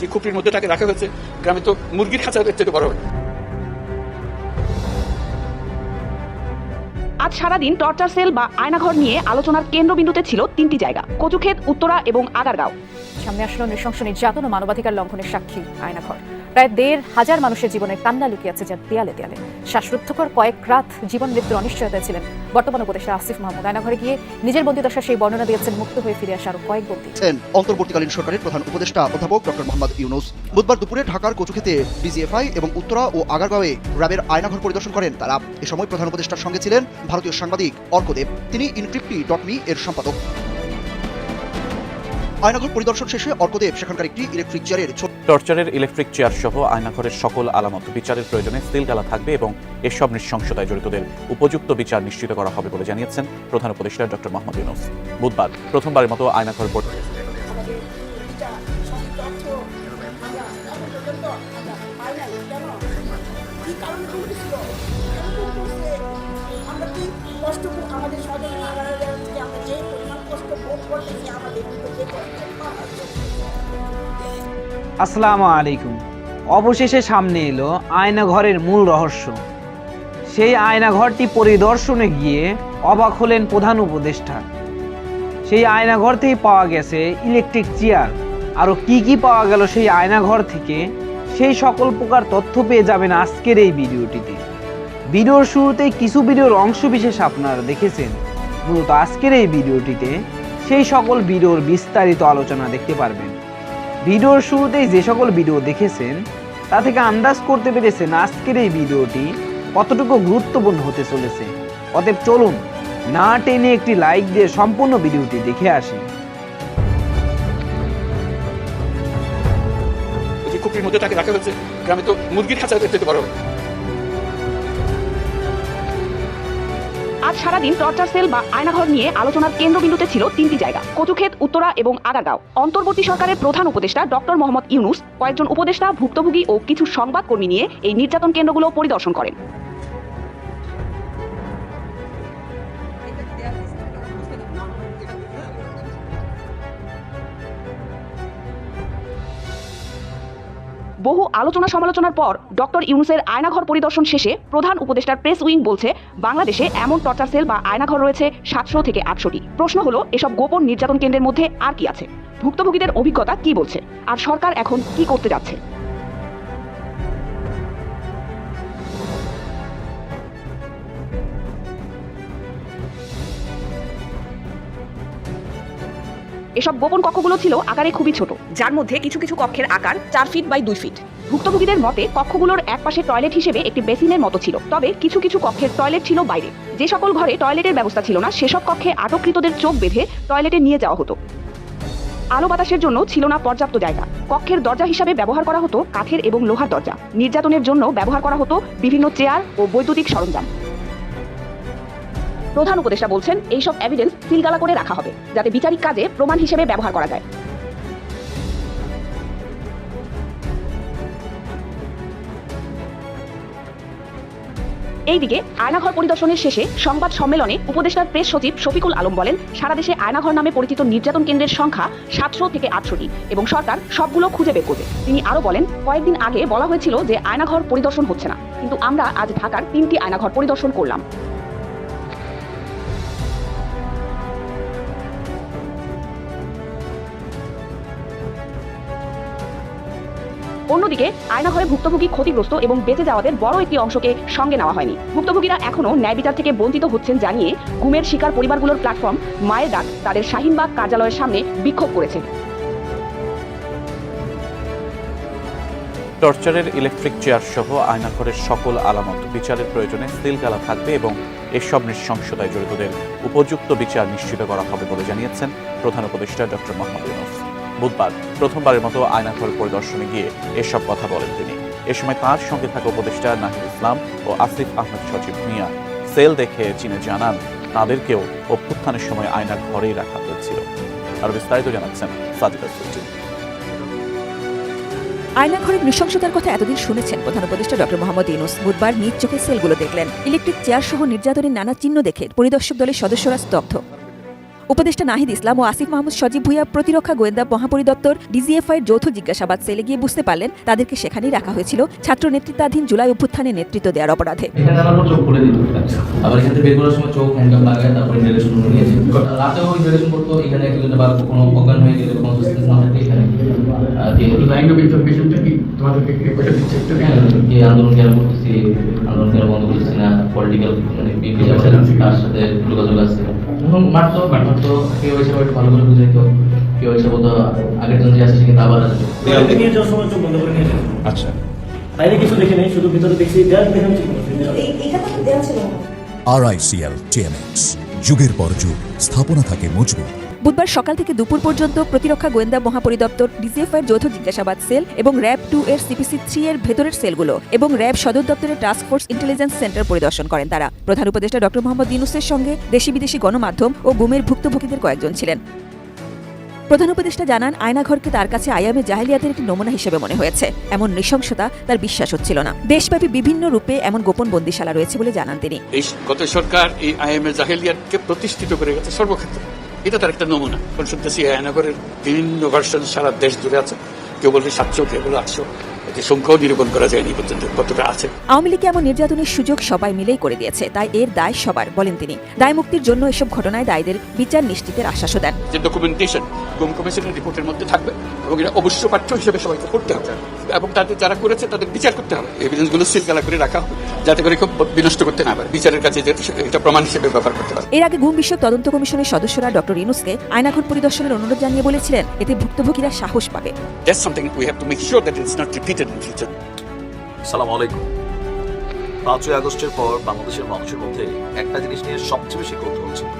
যে খুপড়ির মধ্যে তাকে রাখা হয়েছে, গ্রামে তো মুরগির খাঁচা থেকে বড় হয়। আজ সারাদিন টর্চার সেল বা আয়নাঘর নিয়ে আলোচনার কেন্দ্রবিন্দুতে ছিল তিনটি জায়গা, কচুক্ষেত, উত্তরা এবং আগারগাঁও। সামনে আসলো নৃশংস নির্যাতন ও মানবাধিকার লঙ্ঘনের সাক্ষী আয়নাঘর। প্রায় দেড় হাজার মানুষের জীবনের কান্না লুকিয়ে আছে যার দেয়ালে দেয়ালে। শ্বাসরুদ্ধকর কয়েক রাত জীবন মৃত্যুর অনিশ্চয়তায় ছিলেন বর্তমান উপদেষ্টা আসিফ মাহমুদ। আয়নাঘরে গিয়ে নিজের বন্দিদশা সেই বর্ণনা দিয়েছেন, মুক্ত হয়ে ফিরে আসা কয়েক বন্দী। অন্তর্বর্তীকালীন সরকারের প্রধান উপদেষ্টা অধ্যাপক ডক্টর মোহাম্মদ ইউনুস। বুধবার দুপুরে ঢাকার কচুক্ষেতে বিজিএফআই এবং উত্তরা ও আগারগাঁওয়ে র্যাবের আয়নাঘর পরিদর্শন করেন তারা। এ সময় প্রধান উপদেষ্টার সঙ্গে ছিলেন ভারতীয় সাংবাদিক অর্কদেব। তিনি ইনক্রিপ্টি ডট মি এর সম্পাদক। আয়নাঘর পরিদর্শন শেষে অর্কদেব সেখানকার একটি ইলেকট্রিক চেয়ারের টর্চারের ইলেকট্রিক চেয়ার সহ আয়নাঘরের সকল আলামত বিচারের প্রয়োজনে সিলগালা থাকবে এবং এসব নৃশংসতায় জড়িতদের উপযুক্ত বিচার নিশ্চিত করা হবে বলে জানিয়েছেন প্রধান উপদেষ্টা ডক্টর মোহাম্মদ ইউনুস। বুধবার প্রথমবারের মতো আয়নাঘর বোর্ড কষ্ট আমাদের আমরা যে কষ্ট। আসসালামু আলাইকুম। অবশেষে সামনে এলো আয়নাঘরের মূল রহস্য। সেই আয়নাঘরটি পরিদর্শনে গিয়ে অবাক হলেন প্রধান উপদেষ্টা। সেই আয়নাঘর থেকে পাওয়া গেছে ইলেকট্রিক চেয়ার। আরও কি কি পাওয়া গেল সেই আয়নাঘর থেকে, সেই সকল প্রকার তথ্য পেয়ে যাবেন আজকের এই ভিডিওটিতে। ভিডিওর শুরুতেই কিছু ভিডিওর অংশ বিশেষ আপনারা দেখেছেন। মূলত আজকের এই ভিডিওটিতে সেই সকল ভিডিওর বিস্তারিত আলোচনা দেখতে পারবেন। ভিডিওর শুরুতেই যে সকল ভিডিও দেখেছেন, তা থেকে আন্দাজ করতে পেরেছেন আজকের এই ভিডিওটি কতটুকু গুরুত্বপূর্ণ হতে চলেছে। অতএব চলুন না টেনে একটি লাইক দিয়ে সম্পূর্ণ ভিডিওটি দেখে আসি। মধ্যে তাকে রাখা হয়েছে, গ্রামে তো মুরগির খাঁচা চেয়ে বড়। আজ সারাদিন টর্চার সেল বা আয়নাঘর নিয়ে আলোচনার কেন্দ্রবিন্দুতে ছিল তিনটি জায়গা, কচুক্ষেত, উত্তরা এবং আগারগাঁও। অন্তর্বর্তী সরকারের প্রধান উপদেষ্টা ডক্টর মোহাম্মদ ইউনুস, কয়েকজন উপদেষ্টা ভুক্তভোগী ও কিছু সংবাদকর্মী নিয়ে এই নির্যাতন কেন্দ্রগুলো পরিদর্শন করেন। বহু আলোচনা সমালোচনার পর ডক্টর ইউনুসের আয়নাঘর পরিদর্শন শেষে প্রধান উপদেষ্টার প্রেস উইং বলছে, বাংলাদেশে এমন টর্চার সেল বা আয়নাঘর রয়েছে সাতশো থেকে আটশোটি। প্রশ্ন হলো, এসব গোপন নির্যাতন কেন্দ্রের মধ্যে আর কি আছে? ভুক্তভোগীদের অভিজ্ঞতা কি বলছে? আর সরকার এখন কি করতে যাচ্ছে? এসব গোপন কক্ষগুলো ছিল আকারে খুবই ছোট, যার মধ্যে কিছু কিছু কক্ষের আকার চার ফিট বাই দুই ফিট ভুক্তভোগীদের মতে, কক্ষগুলোর এক পাশে টয়লেট হিসেবে একটি বেসিনের মতো ছিল, তবে কিছু কিছু কক্ষের টয়লেট ছিল বাইরে। যে সকল ঘরে টয়লেটের ব্যবস্থা ছিল না, সেসব কক্ষে আটককৃতদের চোখ বেঁধে টয়লেটে নিয়ে যাওয়া হতো। আলো বাতাসের জন্য ছিল না পর্যাপ্ত জায়গা। কক্ষের দরজা হিসাবে ব্যবহার করা হতো কাঠের এবং লোহার দরজা। নির্যাতনের জন্য ব্যবহার করা হতো বিভিন্ন চেয়ার ও বৈদ্যুতিক সরঞ্জাম। প্রধান উপদেষ্টা বলছেন, এইসব এভিডেন্স সিলগালা করে রাখা হবে, যাতে বিচারিক কাজে প্রমাণ হিসেবে ব্যবহার করা যায়। এইদিকে আয়নাঘর পরিদর্শনের শেষে সংবাদ সম্মেলনে উপদেষ্টার প্রেস সচিব শফিকুল আলম বলেন সারা দেশে আয়নাঘর নামে পরিচিত নির্যাতন কেন্দ্রের সংখ্যা সাতশো থেকে আটশোটি এবং সরকার সবগুলো খুঁজে বের করবে। তিনি আরও বলেন, কয়েকদিন আগে বলা হয়েছিল যে আয়নাঘর পরিদর্শন হচ্ছে না, কিন্তু আমরা আজ ঢাকার তিনটি আয়নাঘর পরিদর্শন করলাম। অন্যদিকে আয়না আয়নাঘরে ভুক্তভোগী ক্ষতিগ্রস্ত এবং বেঁচে যাওয়াদের বড় একটি অংশকে সঙ্গে নেওয়া হয়নি। ভুক্তভোগীরা এখনও ন্যায় বিচার থেকে বঞ্চিত হচ্ছেন জানিয়ে গুমের শিকার পরিবারগুলোর প্ল্যাটফর্ম মায়ের ডাক তাদের শাহিনবাগ কার্যালয়ের সামনে বিক্ষোভ করেছে। টর্চারের ইলেকট্রিক চেয়ার সহ আয়নাঘরের সকল আলামত বিচারের প্রয়োজনে সিলগালা থাকবে এবং এসব নৃশংসতায় জড়িতদের উপযুক্ত বিচার নিশ্চিত করা হবে বলে জানিয়েছেন প্রধান উপদেষ্টা ডক্টর মোহাম্মদ ইউনুস। বুধবার প্রথমবারের মতো আয়নাঘর পরিদর্শনে গিয়ে এসব কথা বলেন তিনি। এ সময় তার সঙ্গে থাকা উপদেষ্টা নাহিদ ইসলাম ও আসিফ আহমেদ সচিব মিয়া সেল দেখে চিনে জানান, তাদেরকেও অভ্যুত্থানের সময় আয়নার ঘরেই রাখা হয়েছিল। আর বিস্তারিত জানাচ্ছেন সাজিদা সুলজি আয়নাঘরের নৃশংসতার কথা এতদিন শুনেছেন প্রধান উপদেষ্টা ডক্টর মোহাম্মদ ইউনুস। বুধবার নিজ চোখে সেলগুলো দেখলেন। ইলেকট্রিক চেয়ার সহ নির্যাতনের নানা চিহ্ন দেখে পরিদর্শক দলের সদস্যরা স্তব্ধ। উপদেষ্টা নাহিদ ইসলাম ও আসিফ মাহমুদ সজীব ভুইয়া প্রতিরক্ষা গোয়েন্দা মহাপরিদপ্তর ডিজিএফআই যৌথ জিজ্ঞাসাবাদ সেলে গিয়ে বুঝতে পারলেন তাদেরকে সেখানেই রাখা হয়েছিল ছাত্র নেতৃত্বাধীন জুলাই অভ্যুত্থানে নেতৃত্ব দেওয়ার অপরাধে। হয়ে আন্দোলন পলিটিক্যাল মানে তার সাথে যোগাযোগ আছে? মারতো কেউ এসে একটু ভালো করে বুঝাইতো কেউ এসে বলতো আগের জন যে আছে সে কিন্তু আবার আসবে বাইরে নিয়ে যাওয়ার সময় চোখ বন্ধ করে নিয়ে আচ্ছা। বাইরে কিছু দেখে নেই শুধু ভিতরে দেখছি দেয়াল দেখে এখানে তো দেওয়া ছিল। আরআইসিএল টিএমএক্স যুগের পর যুগ স্থাপনা থাকে মজবুত। বুধবার সকাল থেকে দুপুর পর্যন্ত প্রতিরক্ষা গোয়েন্দা মহাপরিদপ্তর ডিজিএফআই যৌথ জিজ্ঞাসাবাদ সেল এবং র্যাব টু এর সিপিসি থ্রি এর ভেতরের সেলগুলো এবং র্যাব সদর দপ্তরের টাস্ক ফোর্স ইন্টেলিজেন্স সেন্টার পরিদর্শন করেন তারা। প্রধান উপদেষ্টা ডক্টর মোহাম্মদ ইউনুসের সঙ্গে দেশি বিদেশি গণমাধ্যম ও গুমের ভুক্তভোগীদের কয়েকজন ছিলেন। প্রধান উপদেষ্টা জানান, আয়নাঘরকে তার কাছে আয়ামে জাহেলিয়াতের একটি নমুনা হিসেবে মনে হয়েছে। এমন নৃশংসতা তার বিশ্বাস হচ্ছিল না। দেশব্যাপী বিভিন্ন রূপে এমন গোপন বন্দিশালা রয়েছে বলে জানান তিনি। এই গত সরকার এই আইএমএ জাহেলিয়াতকে প্রতিষ্ঠিত করে গেছে সর্বক্ষেত্রে। এটা তার একটা নমুনা। শুনতেছি আয়নাগরের বিভিন্ন ভার্সন সারা দেশ জুড়ে আছে। কেউ বলছে সাতশো, কেউ বলে আটশো। এতে সংখ্যাও নিরূপণ করা যায়নি পর্যন্ত কতটা আছে? আওয়ামী লীগ এমন নির্যাতনের সুযোগ সবাই মিলেই করে দিয়েছে তাই এর দায় সবার বলেন তিনি। দায় মুক্তির জন্য এসব ঘটনায় দায়ীদের বিচার নিশ্চিতের আশ্বাসও দেন। যে ডকুমেন্টেশন গুম কমিশনের রিপোর্টের মধ্যে থাকবে এবং এটা অবশ্য পাঠ্য হিসেবে সবাইকে পড়তে হবে এবং তাদের যারা করেছে তাদের বিচার করতে হবে। এভিডেন্সগুলো সিলগালা করে রাখা হবে যাতে করে খুব বিনষ্ট করতে না পারে। বিচারের কাছে এটা প্রমাণ হিসেবে ব্যবহার করতে পারে। এর আগে গুম বিষয়ক তদন্ত কমিশনের সদস্যরা ডক্টর ইনুসকে আয়নাঘর পরিদর্শনের অনুরোধ জানিয়ে বলেছিলেন এতে ভুক্তভোগীরা সাহস পাবে। That's something we have to make sure that it's not repeated. In future. সালাম আলাইকুম। পাঁচই আগস্টের পর বাংলাদেশের মানুষের মধ্যে একটা জিনিস নিয়ে সবচেয়ে বেশি কৌতূহল ছিল।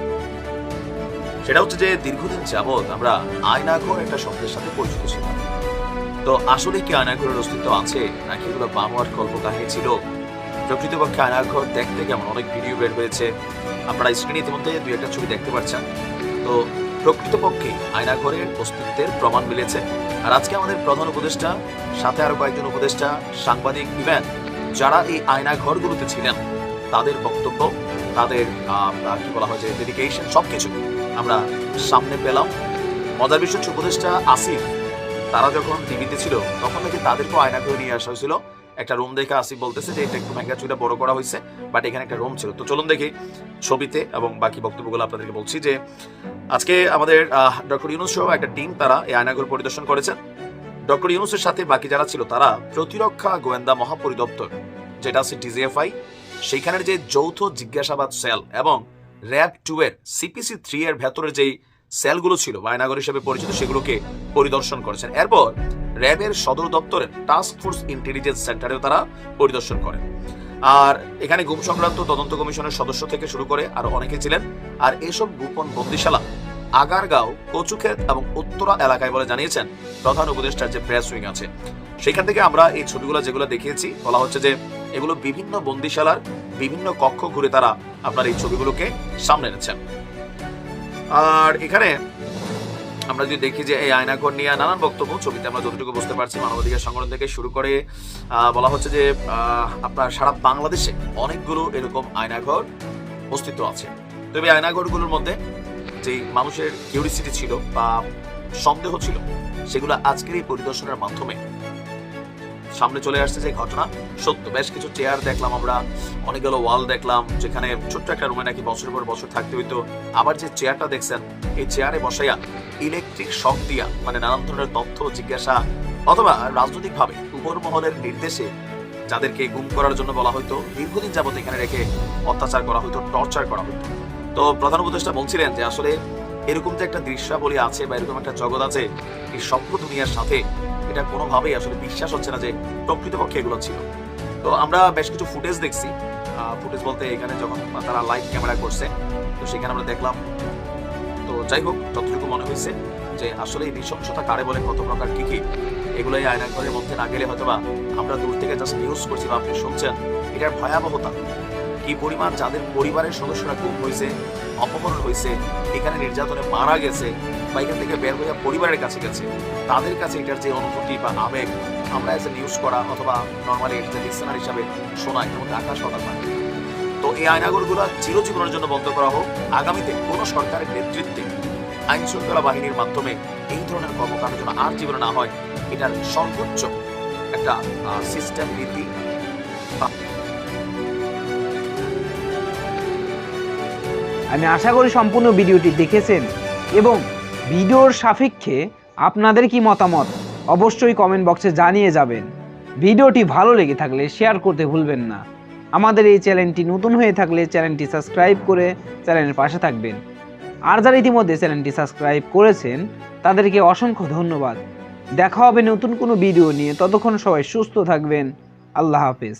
সেটা হচ্ছে যে দীর্ঘদিন যাবৎ আমরা আয়নাঘর একটা শব্দের সাথে পরিচিত ছিলাম। তো আসলে কি আয়নাঘরের অস্তিত্ব আছে, নাকি এগুলো বানোয়ার কল্প কাহিনী ছিল? প্রকৃতপক্ষে আয়নাঘর দেখতে কেমন? অনেক ভিডিও বের হয়েছে। আপনারা স্ক্রিনে ইতিমধ্যে দুই একটা ছবি দেখতে পাচ্ছেন। তো প্রকৃতপক্ষে আয়নাঘরের অস্তিত্বের প্রমাণ মিলেছে। আর আজকে আমাদের প্রধান উপদেষ্টা, সাথে আরও কয়েকজন উপদেষ্টা, সাংবাদিক ইভেন যারা এই আয়না ঘরগুলোতে ছিলেন, তাদের বক্তব্য, তাদের কি বলা হয় যে ডেডিকেশন সব কিছু আমরা সামনে পেলাম। মজার বিশ্ব উপদেষ্টা আসিফ, তারা যখন টিভিতে ছিল, তখন নাকি তাদেরকেও আয়না ঘরে নিয়ে আসা হয়েছিল। একটা রুম দেখে আসিফ বলতেছে যে, এটা একটু ভেঙ্গা চুইটা বড় করা হয়েছে বাট এখানে একটা রুম ছিল। তো চলুন দেখি ছবিতে এবং বাকি বক্তব্যগুলো আপনাদেরকে বলছি যে, আজকে আমাদের ডক্টর ইউনুস সহ একটা টিম তারা এই আয়নাঘর পরিদর্শন করেছেন। ডক্টর ইউনুসের সাথে বাকি যারা ছিল তারা প্রতিরক্ষা গোয়েন্দা মহাপরিদপ্তর, যেটা আছে ডিজিএফআই সেইখানের যে যৌথ জিজ্ঞাসাবাদ সেল এবং র্যাব টু এর সিপিসি থ্রি এর ভেতরে যেই সেলগুলো ছিল, বা আয়নাঘর হিসেবে পরিচিত, সেগুলোকে পরিদর্শন করেছেন। এরপর র্যাবের সদর দপ্তরের টাস্ক ফোর্স ইন্টেলিজেন্স সেন্টারেও তারা পরিদর্শন করেন। আর এখানে গুম সংক্রান্ত তদন্ত কমিশনের সদস্য থেকে শুরু করে আরও অনেকে ছিলেন। আর এসব গোপন বন্দিশালা আগারগাঁও, কচুক্ষেত এবং উত্তরা এলাকায় বলে জানিয়েছেন প্রধান উপদেষ্টার যে প্রেস উইং আছে। সেখান থেকে আমরা এই ছবিগুলো যেগুলো দেখিয়েছি, বলা হচ্ছে যে এগুলো বিভিন্ন বন্দিশালার বিভিন্ন কক্ষ ঘুরে তারা আপনার এই ছবিগুলোকে সামনে এনেছেন আর এখানে আমরা যদি দেখি যে এই আয়নাঘর নিয়ে নানান বক্তব্য, ছবিতে আমরা যতটুকু বুঝতে পারছি মানবাধিকার সংগঠন থেকে শুরু করে বলা হচ্ছে যে আপনার সারা বাংলাদেশে অনেকগুলো এরকম আয়নাঘর অস্তিত্ব আছে। তবে আয়নাঘরগুলোর মধ্যে যে মানুষের কিউরিসিটি ছিল বা সন্দেহ ছিল, সেগুলো আজকের এই পরিদর্শনের মাধ্যমে সামনে চলে আসছে যে ঘটনা। সত্য, বেশ কিছু চেয়ার দেখলাম আমরা, অনেকগুলো ওয়াল দেখলাম, যেখানে ছোট্ট একটা রুমে নাকি বছর পর বছর থাকতে হইতো। আবার যে চেয়ারটা দেখছেন, এই চেয়ারে বসাইয়া ইলেকট্রিক শক দিয়া মানে নানান ধরনের তথ্য, জিজ্ঞাসা অথবা রাজনৈতিকভাবে উপর মহলের নির্দেশে যাদেরকে গুম করার জন্য বলা হয়তো দীর্ঘদিন যাবত এখানে রেখে অত্যাচার করা হতো টর্চার করা হতো তো প্রধান উপদেষ্টা বলছিলেন যে আসলে এরকম যে একটা দৃশ্যাবলী আছে বা এরকম একটা জগৎ আছে, এই সভ্য দুনিয়ার সাথে এটা কোনোভাবেই আসলে বিশ্বাস হচ্ছে না যে প্রকৃতপক্ষে এগুলো ছিল। তো আমরা বেশ কিছু ফুটেজ দেখছি। ফুটেজ বলতে এখানে যখন তারা লাইভ ক্যামেরা করছে, তো সেখানে আমরা দেখলাম, তো যাই হোক, যতটুকু মনে হয়েছে যে আসলে এই নৃশংসতা কারে বলে, কত প্রকার, কী কী, এগুলোই এই আয়নাঘরের মধ্যে না গেলে হয়তো বা আমরা দূর থেকে জাস্ট নিউজ করছি বা আপনি শুনছেন, এটার ভয়াবহতা। কি পরিমাণ যাদের পরিবারের সদস্যরা গুম হয়েছে, অপহরণ হয়েছে, এখানে নির্যাতনে মারা গেছে বা এখান থেকে বের হয়ে পরিবারের কাছে গেছে, তাদের কাছে এটার যে অনুভূতি বা আবেগ, আমরা এসে নিউজ করা অথবা নর্মালি যে লিসেনার হিসাবে শোনাই এবং আকাশ পাতাল পায় তো এই আয়নাগরগুলো চিরজীবনের জন্য বন্ধ করা হোক। আগামীতে কোনো সরকারের নেতৃত্বে আইন শৃঙ্খলা বাহিনীর মাধ্যমে এই ধরনের কর্মকাণ্ড যেন আর জীবনে না হয়, এটার সর্বোচ্চ একটা সিস্টেম নীতি আমি আশা করি সম্পূর্ণ ভিডিওটি দেখেছেন এবং ভিডিওর সাপেক্ষে আপনাদের কি মতামত অবশ্যই কমেন্ট বক্সে জানিয়ে যাবেন। ভিডিওটি ভালো লেগে থাকলে শেয়ার করতে ভুলবেন না। আমাদের এই চ্যানেলটি নতুন হয়ে থাকলে চ্যানেলটি সাবস্ক্রাইব করে চ্যানেলের পাশে থাকবেন। আর যারা ইতিমধ্যে চ্যানেলটি সাবস্ক্রাইব করেছেন, তাদেরকে অসংখ্য ধন্যবাদ। দেখা হবে নতুন কোনো ভিডিও নিয়ে। ততক্ষণ সবাই সুস্থ থাকবেন। আল্লাহ হাফেজ।